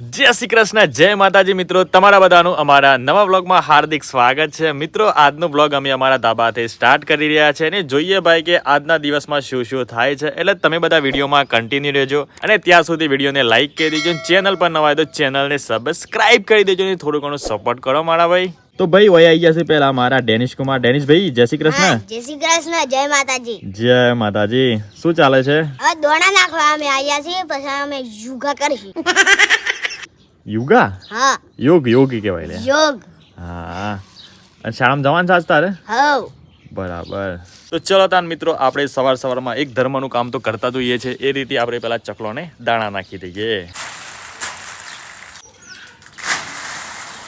જય શ્રી કૃષ્ણ જય માતાજી મિત્રો. તમારા બધાનું અમારા નવા બ્લોગમાં હાર્દિક સ્વાગત છે. મિત્રો આજનો વ્લોગ અમે અમારા ધાબાથી સ્ટાર્ટ કરી રહ્યા છે અને જોઈએ ભાઈ કે આજના દિવસમાં શું શું થાય છે. એટલે તમે બધા વિડીયોમાં કન્ટિન્યુ રહેજો અને ત્યાં સુધી વિડીયોને લાઇક કરી દેજો. ચેનલ પર નવા તો ચેનલને સબસ્ક્રાઇબ કરી દેજો અને થોડું ઘણું સપોર્ટ કરો મારા ભાઈ. તો ભાઈ વય આવી ગયા છે પહેલા મારા ડેનિશ કુમાર. ડેનિશ ભાઈ જય શ્રી કૃષ્ણ. જય શ્રી કૃષ્ણ જય માતાજી. જય માતાજી. શું ચાલે છે? હવે દોણા નાખવા અમે આવ્યા છીએ પછી અમે યોગા કરીશું. યોગા હા. યોગ યોગી કહેવાય લે. યોગ. હા. અને શાળામાં જવાનું છે આજ તારે? હા બરાબર. તો ચલો તાન મિત્રો આપણે સવાર સવારમાં એક ધર્મનું કામ તો કરતા જોઈએ છે. એ રીતે આપણે પેલા ચકલોને દાણા નાખી દઈએ.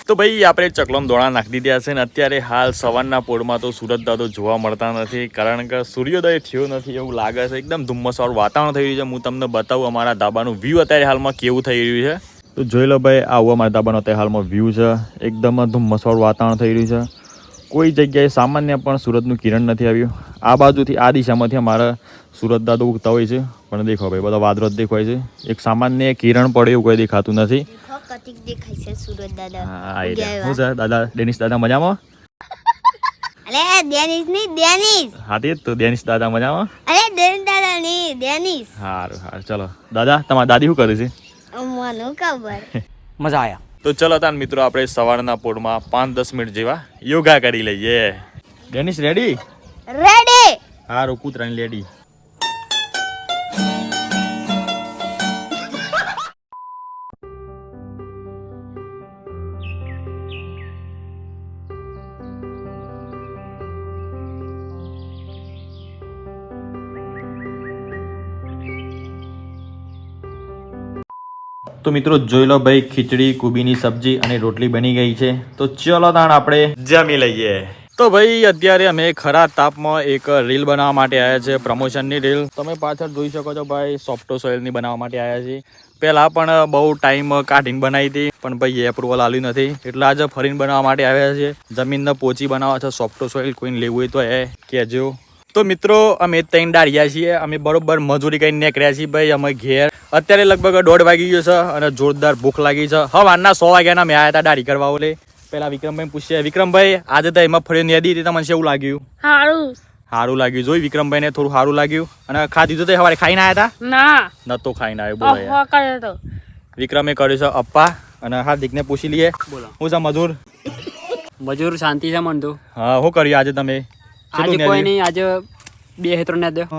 તો ભાઈ આપણે ચકલોમ દોણા નાખી દીધા છે ને અત્યારે હાલ સવારના પોળમાં તો સુરત દાદો જોવા મળતા નથી કારણ કે સૂર્યોદય થયો નથી એવું લાગે છે. એકદમ ધુમ્મસવાળું વાતાવરણ થઈ રહ્યું છે. હું તમને બતાવું અમારા ધાબાનું વ્યૂ અત્યારે હાલમાં કેવું થઈ રહ્યું છે. તો જોઈ લો ભાઈ આ ઉવા મારા ધાબાનો અત્યારે હાલમાં વ્યૂ છે. એકદમ ધુમ્મસવાળું વાતાવરણ થઈ રહ્યું છે. કોઈ જગ્યાએ સામાન્ય પણ સુરતનું કિરણ નથી આવ્યું. આ બાજુથી આ દિશામાંથી અમારા સુરત દાદો ઉગતા હોય છે. પણ દેખો ભાઈ બધા વાદળો જ દેખાય છે. એક સામાન્ય કિરણ પડે એવું કોઈ દેખાતું નથી. દેખાય છે સુરત દાદા. હા. શું છે દાદા? ડેનિશ દાદા મજામાં? અરે હા તે તો ડેનિશ દાદા મજામાં. અરે દાદા હારું ચલો. દાદા તમારા દાદી શું કરે છે? મને ખબર. મજા આયા. તો ચલો તાન મિત્રો આપણે સવારના પોળમાં પાંચ દસ મિનિટ જેવા યોગા કરી લઈએ. Danish ready? રેડી સારું કૂતરાની લેડી. તો મિત્રો જોઈ લો ભાઈ ખીચડી કુબીની સબ્જી અને રોટલી બની ગઈ છે. તો ચલો તાણ આપણે જમી લઈએ. તો ભાઈ અત્યારે અમે ખરા તાપમાં એક રીલ બનાવવા માટે આવ્યા છે પ્રમોશનની રીલ. તમે પાછળ જોઈ શકો છો ભાઈ સોફ્ટો સોઇલની બનાવવા માટે આવ્યા છીએ. પહેલાં પણ બહુ ટાઈમ કાઢીને બનાવી હતી પણ ભાઈ એપ્રુવલ આવ્યું નથી. એટલે આજે ફરીને બનાવવા માટે આવ્યા છે જમીનને પોચી બનાવવા છે સોફ્ટો સોઇલ કોઈને લેવું હોય તો એ કહેજો. તો મિત્રો અમે ત્રણ દાળિયા છીએ. અમે બરોબર મજૂરી કરીને નીકળ્યા છીએ ભાઈ અમે ઘેર. અત્યારે લગભગ દોઢ વાગી ગયો છે અને જોરદાર ભૂખ લાગી છે. હવારના સો વાગ્યાના મેં આવ્યા હતા દાઢી કરવા ઓલે. પેલા વિક્રમભાઈ પૂછીએ વિક્રમભાઈ આજે તો એમાં ફરી નેદી હતી તમને શું લાગ્યું? હારું. સારું લાગ્યું. જોઈ વિક્રમભાઈ ને થોડું સારું લાગ્યું. અને ખાધું તો સવારે ખાઈને આવ્યા ના. હતા નતો ખાઈને આવ્યો બોલો વિક્રમે કર્યું છે અપ્પા. અને હાર્દિક ને પૂછી લઈએ. બોલો. હું છે મજૂર? મજૂર શાંતિ છે મન તો. હા શું કર્યું આજે તમે? આજે કોઈ નહીં આજે બે હેત્રો ને દે.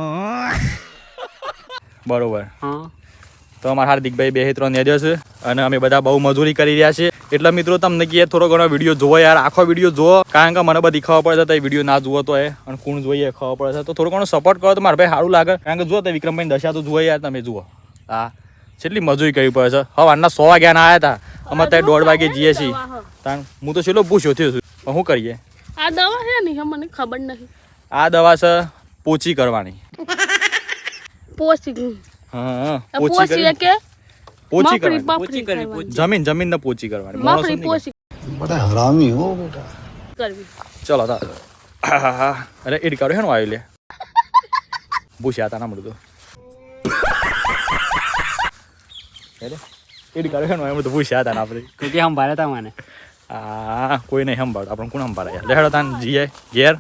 બરોબર. હા. તો અમારા હાર્દિકભાઈ બે ત્રણ નેદ્યો છે અને અમે બધા બહુ મજૂરી કરી રહ્યા છીએ. એટલે મિત્રો તમને કહીએ થોડો ઘણો વીડિયો જોવો યાર આખો વીડિયો જોવો. કારણ કે મને બધી ખબર પડે છે તો વીડિયો ના જુઓ તો એ. અને કોણ જોઈએ ખબર પડે છે. તો થોડો ઘણો સપોર્ટ કરો તો મારા ભાઈ સારું લાગે. કારણ કે જો તો વિક્રમભાઈ દશા તો જુઓ યાર તમે જુઓ. હા કેટલી મજૂરી કરવી પડે છે. હવારના સો વાગ્યાના આવ્યા હતા. અમે ત્યાં દોઢ વાગે જઈએ છીએ. હું તો છેલ્લો પૂછ્યો થયો છું. શું કરીએ? આ દવા છે ને મને ખબર નથી. આ દવા છે પોચી કરવાની. પોચી. હા પોચી કે પોચી કરવાની પોચી કરવી જમીન જમીન ને પોચી કરવાની. માફરી પોચી. બડા હરામી હો બેટા. કરવી. ચલો તા. અરે એડ કરો હેનો આવી લે. ભૂસ્યા તા ના મળતો. એડ કરો હેનો આવી મળતો ભૂસ્યા તા ના આપણે. કે હમ ભારતા માને? હા કોઈ નહીં સંભાળ. આપણે કોણ સંભાળે? યાર લેહડો તાન, જીએ, ઘેર.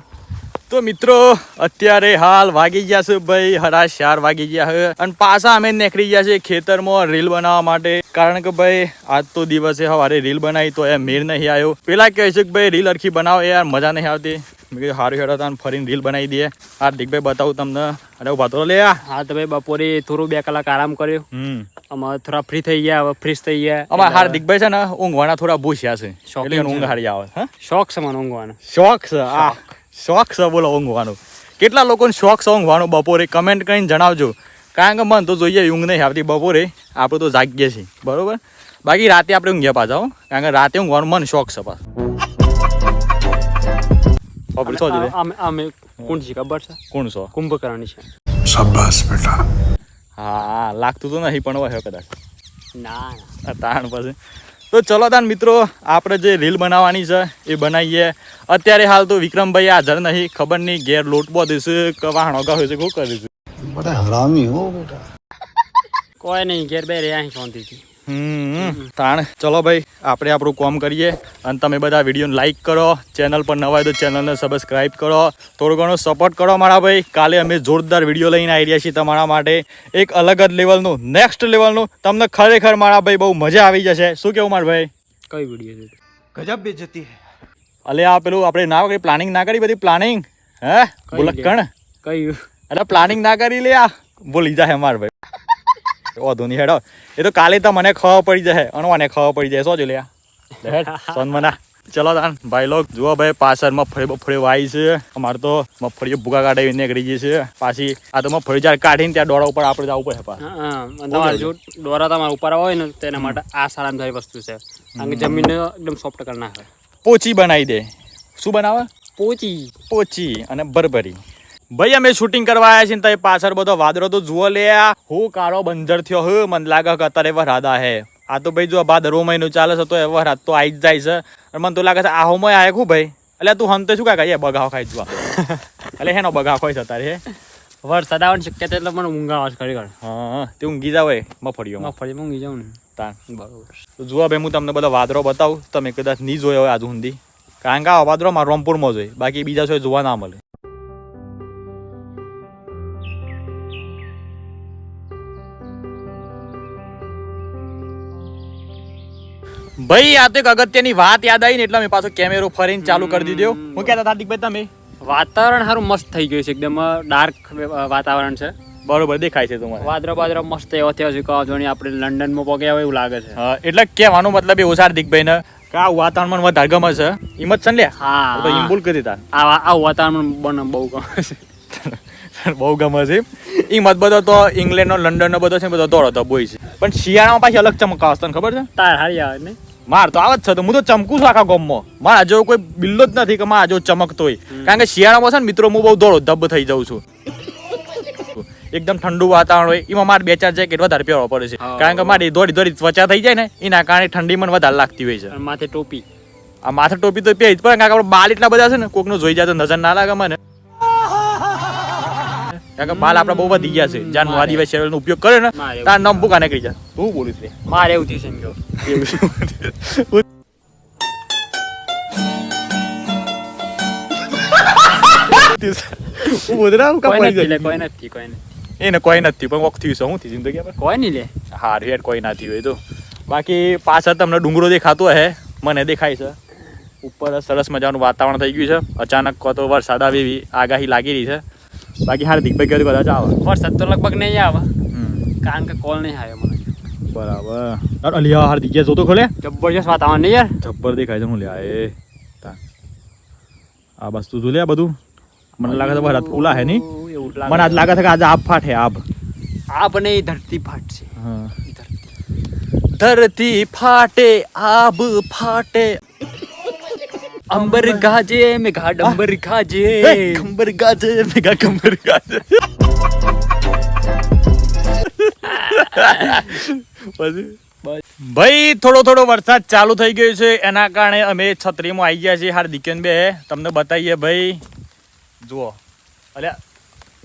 તો મિત્રો, અત્યારે હાલ વાગી ગયા છે ભાઈ હરા ચાર વાગી ગયા છે. અને પાછા અમે નીકળી ગયા છે ખેતરમાં રીલ બનાવવા માટે. કારણ કે ભાઈ, આજ તો દિવસે સવારે રીલ બનાવી તો એ મેર નહીં આવ્યો. પેલા કહે છે કે ભાઈ, રીલ અરખી બનાવો. યાર મજા નહીં આવતી. મેં કીધું સારું હેડો તાન ફરીને રીલ બનાવી દઈએ. હાર્દિકભાઈ બતાવું તમને. અરે ઊભા તો લે હા તો ભાઈ બપોરે થોડું બે કલાક આરામ કર્યો. હમ. અમે થોડા ફ્રી થઈ ગયા હવે ફ્રીશ થઈ ગયા. અમારા હાર્દિકભાઈ છે ને ઊંઘવાના થોડા ભૂસ્યા છે. એટલે ઊંઘ હારી આવે શોખ છે મને ઊંઘવાનો. શોખ છે આ શોખ. છે બોલો ઊંઘવાનો. કેટલા લોકોને શોખ છે ઊંઘવાનું? બપોરે કમેન્ટ કરીને જણાવજો. કારણ કે મન તો જોઈએ ઊંઘ નહીં આવતી બપોરે. આપણે તો જાગીએ છીએ બરોબર? બાકી રાતે આપણે ઊંઘ્યા પાછા હો. કારણ કે રાતે ઊંઘવાનું મન શોખ છે પાછું. આપણે શોધી લે. આમે આમે કોણ છે ખબર છે? કોણ છો? કુંભકર્ણ છે. શાબાશ બેટા. હા લાગતું તો નહીં પણ હોય કદાચ. ના તાણ પાસે તો ચલો તાન મિત્રો આપણે જે રીલ બનાવવાની છે એ બનાવીએ. અત્યારે હાલ તો વિક્રમભાઈ હાજર નહીં. ખબર નહીં ઘેર લોટબો દેશે કે વાહણો ગા છે કરીશું. બધા હરામી હો બેટા. કોઈ નહીં ઘેર બે રહ્યા શાંતિથી. હમ તાણ. ચલો ભાઈ આપણે આપણું કોમ કરીએ અને તમે બધા વીડિયો લાઇક કરો ચેનલ પર નવા તો ચેનલને સબસ્ક્રાઇબ કરો. થોડું ઘણો સપોર્ટ કરો મારા ભાઈ. કાલે અમે જોરદાર વીડિયો લઈને આવી રહ્યા છીએ તમારા માટે. એક અલગ જ લેવલનું નેક્સ્ટ લેવલનું તમને ખરેખર મારા ભાઈ બહુ મજા આવી જશે. શું કેવું મારા ભાઈ? કઈ વીડિયો ગજબ બેજતી અલે આ પેલું આપણે ના કરી પ્લાનિંગ ના કરી બધી? પ્લાનિંગ હે? બોલકણ કયું અરે પ્લાનિંગ ના કરી લે આ. બોલી જાય મારા ભાઈ. વાંધો નહીં હેડો. એ તો કાલે તો મને ખબર પડી જાય અને મને ખબર પડી જાય સોજો લ્યા હેડ સોન મના. ચલો તાન ભાઈ લોક જુઓ ભાઈ પાછળ મગફળી બફળી વાય છે. અમારે તો મગફળીઓ ભૂગા કાઢી નીકળી ગઈ છે. પાછી આ તો મગફળી જ્યારે કાઢીને ત્યાં દોડા ઉપર આપણે જવું પડે તમારે જો દોરા તમારે ઉપર હોય ને તેના માટે આ સારામાં સારી વસ્તુ છે. કારણ કે જમીન એકદમ સોફ્ટ કરી નાખે. પોચી બનાવી દે. શું બનાવે? પોચી. પોચી અને બરબરી. ભાઈ અમે શૂટિંગ કરવા આવ્યા છીએ ને તો પાછળ બધો વાદળો તો જુઓ લે આ. હું કાળો બંજર થયો હે મને લાગે કે અત્યારે વરસાદા હે આ તો ભાઈ જો ભાદરવો મહિનો ચાલે છે તો એ વરસાદ તો આવી જ જાય છે. અને મને તો લાગે છે આહોમાં આયે હું ભાઈ? એટલે તું હમતે શું કાકા? એ બગાવ ખાઈ જવા. એટલે હેનો બગાવ ખાઈ છે તારે હે? વરસાદ આવવાની શક્યતા એટલે મને ઊંઘ આવે છે ખરેખર. હા તે ઊંઘી જાવ મફળીઓ મગફળી ઊંઘી જાઉં ને. તાન બરોબર. તો જુઓ ભાઈ હું તમને બધા વાદળો બતાવું. તમે કદાચ નહીં જોયો હોય આજ સુધી. કારણ કે આ વાદરો મારા રામપુરમાં જોઈ બાકી બીજા કોઈ જોવા ના મળે. ભાઈ આ તો એક અગત્યની વાત યાદ આવી ને એટલે મેં પાછો કેમેરો ફરીને ચાલુ કરી દીધો. હું કહેતા હતા હાર્દિકભાઈ તમે? વાતાવરણ સારું મસ્ત થઈ ગયું છે એકદમ ડાર્ક વાતાવરણ છે. બરોબર દેખાય છે તમારે. વાદરો બાદળો મસ્ત એવો થયો છે કહો જોણી આપણે લંડનમાં પગ્યા હોય એવું લાગે છે. એટલે કહેવાનો મતલબ એવો છે હાર્દિકભાઈ ને કે આ વાતાવરણ પણ વધારે ગમે છે. હિંમત છે ને હા. તો ઇમ્બુલ કરી દીધા. આ આ વાતાવરણ બને બહુ ગમે છે. બહુ ગમે છે. એ મત બધો તો ઇંગ્લેન્ડ નો લંડન નો બધો છે બધો દોડો તો બોય છે. પણ શિયાળામાં પાછી અલગ ચમકાવ તને ખબર છે? તાર હારી આવે ને. માર તો આવત છે તો હું તો ચમકું છું આખા ગોમમાં. મારા જેવો કોઈ બિલ્લો જ નથી કે મારા જેવો ચમકતો હોય કારણ કે શિયાળામાં છે ને મિત્રો હું બહુ દોડો ધબ થઈ જાઉં છું. એકદમ ઠંડુ વાતાવરણ હોય એમાં મારે બે ચાર જેકેટ વધારે પહેરવા પડે છે. કારણ કે મારી દોડી દોડી ત્વચા થઈ જાય ને એના કારણે ઠંડી મને વધારે લાગતી હોય છે. માથે ટોપી. આ માથે ટોપી તો પહેરી જ પડે કારણ કે આપણે બાલ એટલા બધા છે ને કોકનો જોઈ જાય તો નજર ના લાગે મને. કારણ કે માલ આપડા બહુ વધી ગયા છે. જાન. આદિવાસી નો ઉપયોગ કરે ને. તાર નમ ભૂકા નીકળી જાય. તું બોલું છે? મારે એવું થયું સમજો એમ હું બોધરા હું કોઈ નથી કોઈ નથી એને કોઈ નથી પણ વખત થયું છે. હું થી જિંદગી કોઈ નહીં લે. હાર હેડ કોઈ ના થયું હોય તો. બાકી પાછળ તમને ડુંગરો દેખાતો હે મને દેખાય છે. ઉપર સરસ મજાનું વાતાવરણ થઈ ગયું છે. અચાનક કો તો વરસાદ આવી આગાહી લાગી રહી છે. બાકી હાર્દિક ભાઈ કહેતું કદાચ આવે. વરસાદ તો લગભગ નહીં આવે. કારણ કે કોલ નહીં આવ્યો મને. બરાબર. અલિયા હાર્દિક ગયા જોતો ખોલે? જબરજસ્ત વાતાવરણ આવવાની યાર. જબ્બર દેખાય છે હું લ્યા એ આ વસ્તુ તું જોલે આ બધું. મને લાગે છે ભરત ફૂલા હે નહીં. મને આજ લાગે છે કે આજે આબ ફાટે આબ. આપ નહીં ધરતી ફાટશે. હા. ધરતી. ધરતી ફાટે આબ ફાટે. અંબર ગાજે મેઘા ડંબર ગાજે હે, ખંબર ગાજે મેગા ખંબર ગાજે ભાઈ થોડો થોડો વરસાદ ચાલુ થઈ ગયો છે એના કારણે અમે છત્રીમાં આવી ગયા છીએ હાર્દિક બે. તમને બતાવીએ ભાઈ. જુઓ. અલ્યા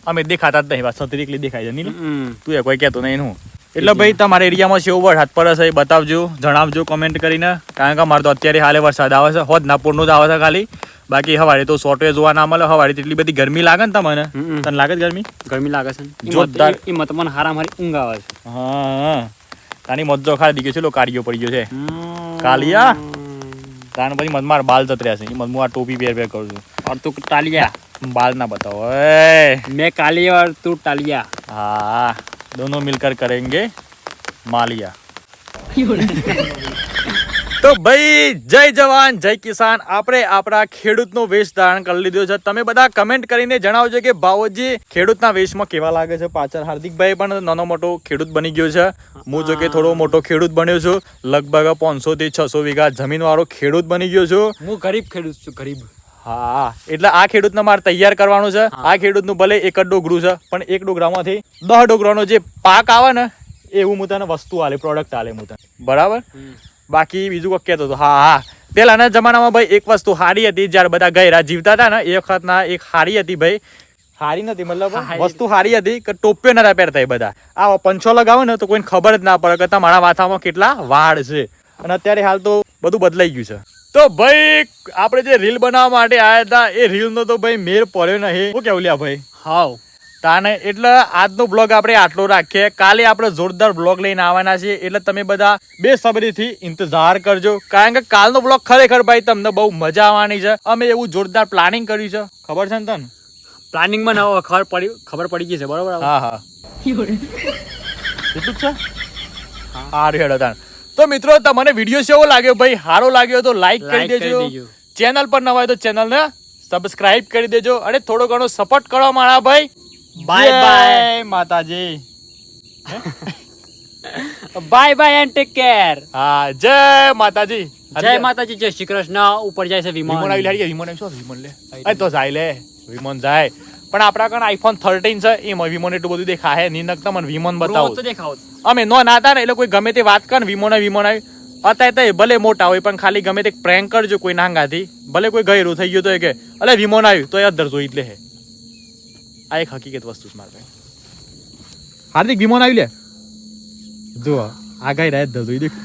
અમે દેખાતા જ નહીં છત્રી એકલી દેખાય છે નહીં તું એ કોઈ કહેતો નહીં હું. એટલે ભાઈ તમારા એરિયામાં સેવ વરસાદ પડે છે એ બતાવજો જણાવજો કમેન્ટ કરીને. કારણ કે અમારે તો અત્યારે હાલે વરસાદ આવે છે હોત નાગપુરનો જ આવે છે ખાલી. બાકી હવારે તો સોટવે જોવા ના મળે હવારે એટલી બધી ગરમી લાગે ને તમને? તને લાગે ગરમી? ગરમી લાગે છે જોરદાર. એ મત મને હારા મારી ઊંઘ આવે છે. હા તાની મજો ખાલી દીધો છે લો કાર્યો પડી ગયો છે. કાલિયા? કારણ પછી મત મારા બાલ જતર્યા છે. એ મત આ ટોપી પહેર પહેર કરું છું. ઓર તું ટાલિયા. બાલ ના બતાવો મેં કાલિયા ઓર તું ટાલિયા. હા. दोनों मिलकर करेंगे मालिया તો ભાઈ જય જવાન જય કિસાન આપણે આપણા ખેડૂતનો વેશ ધારણ કરી લીધો છે તમે બધા કમેન્ટ કરીને જણાવજો કે ભાવોજી ખેડૂતના વેશમાં કેવા લાગે છે પાછળ હાર્દિકભાઈ પણ નાનો મોટો ખેડૂત બની ગયો છે હું જો કે થોડો મોટો ખેડૂત બન્યો છું લગભગ પાંચસો થી છસો વીઘા જમીન વાળો ખેડૂત બની ગયો છું હું ગરીબ ખેડૂત છું ગરીબ હા એટલે આ ખેડૂતને મારે તૈયાર કરવાનું છે. આ ખેડૂતનું ભલે એક જ ડોગરું છે પણ એક ડોગરામાંથી દસ ડોગરાનો જે પાક આવે ને એવું હું તને વસ્તુ આલે પ્રોડક્ટ આલે હું તને. બરાબર? બાકી બીજું કોઈ કહેતો હતો હા હા. પેલાના જમાનામાં ભાઈ એક વસ્તુ હારી હતી જ્યારે બધા ગયરા જીવતા હતા ને એ વખતના એક હારી હતી ભાઈ. હારી નથી મતલબ વસ્તુ હારી હતી કે ટોપ્યો નતા પહેરતા એ બધા. આ પંચો લગાવો ને તો કોઈને ખબર જ ના પડે કે તમારા માથામાં કેટલા વાળ છે. અને અત્યારે હાલ તો બધું બદલાઈ ગયું છે. તો ભાઈ આપણે જે રીલ બનાવવા માટે આવ્યા હતા એ રીલ નો તો ભાઈ મેર પડ્યો નહીં. શું કેવું લ્યા ભાઈ? હાવ તાને એટલે આજનો બ્લોગ આપણે આટલો રાખીએ. કાલે આપણે જોરદાર બ્લોગ લઈને આવવાના છીએ એટલે તમે બધા બેસબરીથી ઇંતજાર કરજો. કારણ કે કાલનો બ્લોગ ખરેખર ભાઈ તમને બહુ મજા આવવાની છે. અમે એવું જોરદાર પ્લાનિંગ કર્યું છે. ખબર છે ને તને? પ્લાનિંગમાં નવો ખબર પડી ખબર પડી ગઈ છે બરોબર? હા હા. એટલું જ છે? હા હેડો તાન તો મિત્રો તમને વીડિયો કેવો લાગ્યો? ભાઈ સારો લાગ્યો તો લાઈક કરી દેજો. ચેનલ પર નવા હોય તો ચેનલને સબસ્ક્રાઇબ કરી દેજો અને થોડો ઘણો સપોર્ટ કરો મારા ભાઈ. બાય બાય માતાજી. Bye bye and take care હા જય માતાજી. જય માતાજી જય શ્રી કૃષ્ણ. ઉપર જાય છે વિમાન. વિમાન આવી લાડી વિમાન આવી શું વિમાન લે? તો જાય લે. વિમાન જાય. પણ આપણા કણ આઈફોન થર્ટીન છે એમાં વિમોને એટલું બધું દેખાય નહીં નકતા મને વિમોન બતાવો. તો દેખાવ અમે નો નાતા ને એટલે કોઈ ગમે તે વાત કર વિમોને વિમોન આવી, અત્યારે તો ભલે મોટા હોય પણ ખાલી ગમે તે પ્રેન્ક કરજો કોઈ નાંગાથી. ભલે કોઈ ગયરું થઈ ગયું તો એ કે અલે વિમોન આવ્યું. તો એ અધર જોઈ જ લે હે. આ એક હકીકત વસ્તુ છે મારે. હાર્દિક વિમોન આવી લે. જો આ ગાઈ રહ્યા જ જોઈ દેખ.